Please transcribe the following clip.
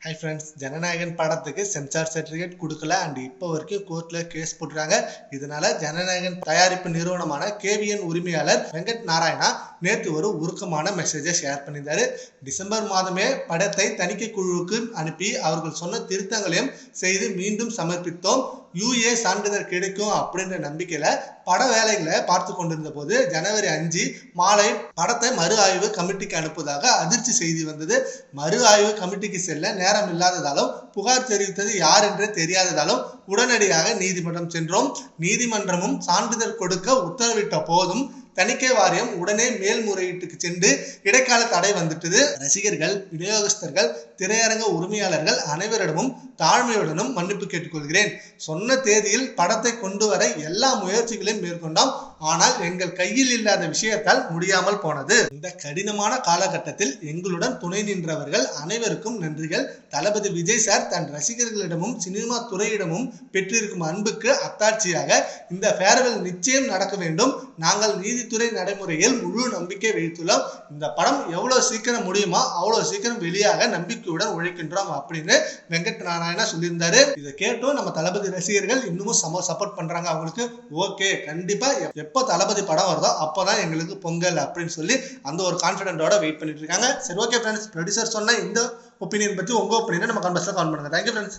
Hi friends Jananayagan படத்துக்கு sensor certificate கொடுக்கல and இப்போ வரைக்கும் கோர்ட்ல கேஸ் போடுறாங்க இதனால ஜனநாயகன் தயாரிப்பு நிறுவனமான கேவிஎன் உரிமையாளர் வெங்கட் நாராயணா நேற்று ஒரு உருக்கமான மெசேஜை ஷேர் பண்ணியிருந்தாரு. டிசம்பர் மாதமே படத்தை தணிக்கை குழுவுக்கு அனுப்பி அவர்கள் சொன்ன திருத்தங்களையும் செய்து மீண்டும் சமர்ப்பித்தோம். யூஏ சான்றிதழ் கிடைக்கும் அப்படின்ற நம்பிக்கையில பட வேலைகளை பார்த்து கொண்டிருந்த போது ஜனவரி அஞ்சு மாலை படத்தை மறு ஆய்வு கமிட்டிக்கு அனுப்புவதாக அதிர்ச்சி செய்தி வந்தது. மறு ஆய்வு கமிட்டிக்கு செல்ல நேரம் இல்லாததாலும் புகார் தெரிவித்தது யார் என்று தெரியாததாலும் உடனடியாக நீதிமன்றம் சென்றோம். நீதிமன்றமும் சான்றிதழ் கொடுக்க உத்தரவிட்ட போதும் தணிக்கை வாரியம் உடனே மேல்முறையீட்டுக்கு சென்று இடைக்கால தடை வந்துட்டது. ரசிகர்கள் விநியோகஸ்தர்கள் திரையரங்க உரிமையாளர்கள் அனைவரிடமும் தாழ்மையுடனும் மன்னிப்பு கேட்டுக்கொள்கிறேன். சொன்ன தேதியில் படத்தை கொண்டு வர எல்லா முயற்சிகளையும் மேற்கொண்டோம் ஆனால் எங்கள் கையில் இல்லாத விஷயத்தால் முடியாமல் போனது. இந்த கடினமான காலகட்டத்தில் எங்களுடன் துணை நின்றவர்கள் அனைவருக்கும் நன்றிகள். தளபதி விஜய் சார் தன் ரசிகர்களிடமும் சினிமா துறையிடமும் பெற்றிருக்கும் அன்புக்கு அத்தாட்சியாக இந்த ஃபேர்வெல் நிச்சயம் நடக்க வேண்டும். நாங்கள் நீதித்துறை நடைமுறையில் முழு நம்பிக்கை வைத்துள்ளோம். இந்த படம் எவ்வளவு சீக்கிரம் முடியுமோ அவ்வளவு சீக்கிரம் வெளியாக நம்பிக்கையுடன் உழைக்கின்றோம் அப்படின்னு வெங்கட் நாராயணா சொல்லியிருந்தாரு. இதை கேட்டும் நம்ம தளபதி ரசிகர்கள். இன்னமும் சம சப்போர்ட் பண்றாங்க அவங்களுக்கு. ஓகே கண்டிப்பா எப்- எப்போ தளபதி படம் வருதோ அப்போ தான் எங்களுக்கு பொங்கல் அப்படின்னு சொல்லி அந்த ஒரு கான்ஃபிடென்ட்டோட வெயிட் பண்ணிட்டு இருக்காங்க. சரி ஓகே ஃப்ரெண்ட்ஸ் ப்ரொடியூசர் சொன்ன இந்த ஒப்பீனியன் பற்றி உங்க ஒப்பீனியனை நம்ம கமெண்ட்ஸ்ல கமெண்ட் பண்ணுங்கள் தேங்க்யூ ஃப்ரெண்ட்ஸ்